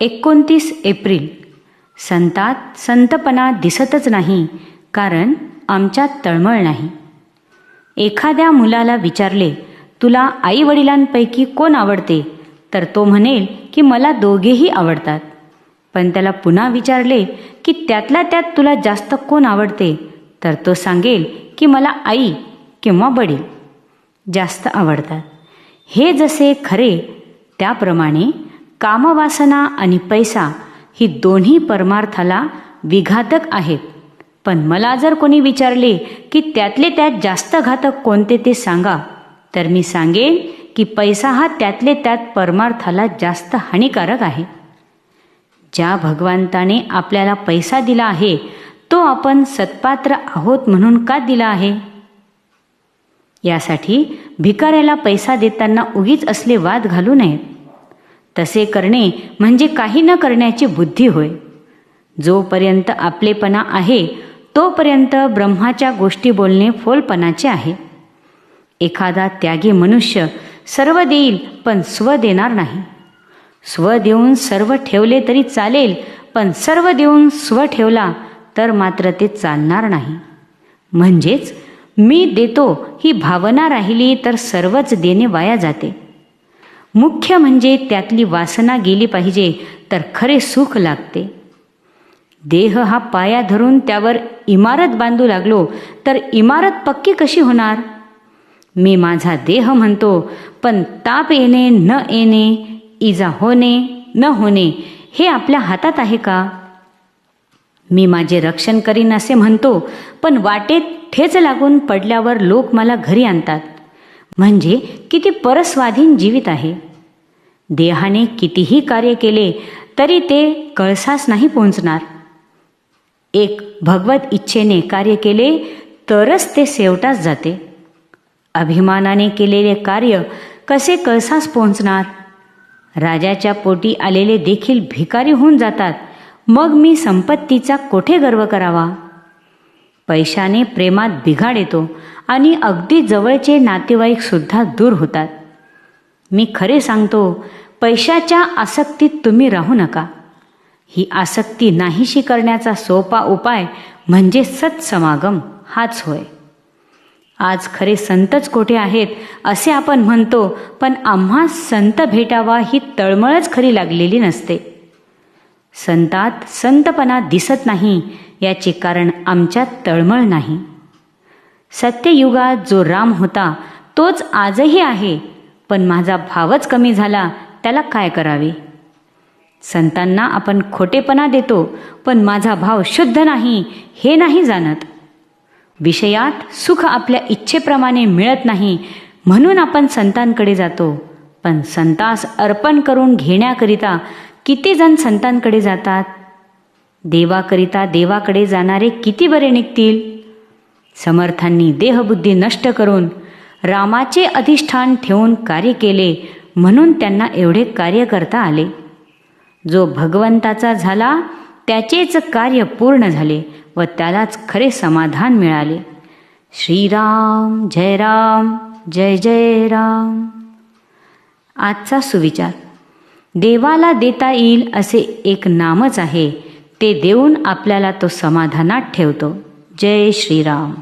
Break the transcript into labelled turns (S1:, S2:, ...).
S1: एकोणतीस एप्रिल. संतात संतपणा दिसतच नाही कारण आमच्यात तळमळ नाही. एखाद्या मुलाला विचारले तुला आई वडिलांपैकी कोण आवडते? तर तो म्हणेल की मला दोघेही आवडतात. पण त्याला पुन्हा विचारले की त्यातल्या त्यात तुला जास्त कोण आवडते? तर तो सांगेल की मला आई किंवा वडील जास्त आवडतात. हे जसे खरे त्याप्रमाणे कामवासना आणि पैसा ही दोन्ही परमार्थाला विघातक आहेत. पण मला जर कोणी विचारले की त्यातले त्यात जास्त घातक कोणते ते सांगा तर मी सांगेन की पैसा हा त्यातले त्यात परमार्थाला जास्त हानिकारक आहे. ज्या भगवंताने आपल्याला पैसा दिला आहे तो आपण सत्पात्र आहोत म्हणून का दिला आहे? यासाठी भिकाऱ्याला पैसा देताना उगीच असले वाद घालू नयेत. तसे करणे म्हणजे काही न करण्याची बुद्धी होय. जोपर्यंत आपलेपणा आहे तोपर्यंत ब्रह्माच्या गोष्टी बोलणे फोलपणाचे आहे. एखादा त्यागी मनुष्य सर्व देईल पण स्व देणार नाही. स्व देऊन सर्व ठेवले तरी चालेल पण सर्व देऊन स्व ठेवला तर मात्र ते चालणार नाही. म्हणजेच मी देतो ही भावना राहिली तर सर्वच देणे वाया जाते. मुख्य म्हणजे त्यातली वासना गेली पाहिजे तर खरे सुख लागते. देह हा पाया धरून त्यावर इमारत बांधू लागलो तर इमारत पक्की कशी होणार? मी माझा देह म्हणतो पण ताप येणे न येणे इजा होणे न होणे हे आपल्या हातात आहे का? मी माझे रक्षण करीन असे म्हणतो पण वाटेत ठेच लागून पडल्यावर लोक मला घरी आणतात. म्हणजे किती परस्वाधीन जीवित आहे. देहाने कितीही कार्य केले तरी ते कळसास नाही पोहोचणार एक भगवत इच्छेने कार्य केले तरच ते शेवटास जाते. अभिमानाने केलेले कार्य कसे कळसास पोहोचणार राजाच्या पोटी आलेले देखील भिकारी होऊन जातात. मग मी संपत्तीचा कोठे गर्व करावा? पैशाने प्रेमात बिघाड येतो आणि अगदी जवळचे नातेवाईकसुद्धा दूर होतात. मी खरे सांगतो पैशाच्या आसक्तीत तुम्ही राहू नका. ही आसक्ती नाहीशी करण्याचा सोपा उपाय म्हणजे सत्समागम हाच होय. आज खरे संतच कोठे आहेत असे आपण म्हणतो पण आम्हा संत भेटावा ही तळमळच खरी लागलेली नसते. संतात संतपणा दिसत नाही याचे कारण आमच्यात तळमळ नाही. सत्ययुगात जो राम होता तोच आजही आहे पण माझा भावच कमी झाला त्याला काय करावे? संतांना आपण खोटेपणा देतो पण माझा भाव शुद्ध नाही हे नाही जाणत. विषयात सुख आपल्या इच्छेप्रमाणे मिळत नाही म्हणून आपण संतांकडे जातो. पण संतास अर्पण करून घेण्याकरिता किती जण संतांकडे जातात? देवाकरिता देवाकडे जाणारे किती बरे निघतील? समर्थांनी देहबुद्धी नष्ट करून रामाचे अधिष्ठान ठेवून कार्य केले म्हणून त्यांना एवढे कार्य करता आले. जो भगवंताचा झाला त्याचेच कार्य पूर्ण झाले व त्यालाच खरे समाधान मिळाले. श्रीराम जय राम जय जय राम. आजचा सुविचार. देवाला देता येईल असे एक नामच आहे ते देऊन आपल्याला तो समाधानात ठेवतो. जय श्रीराम.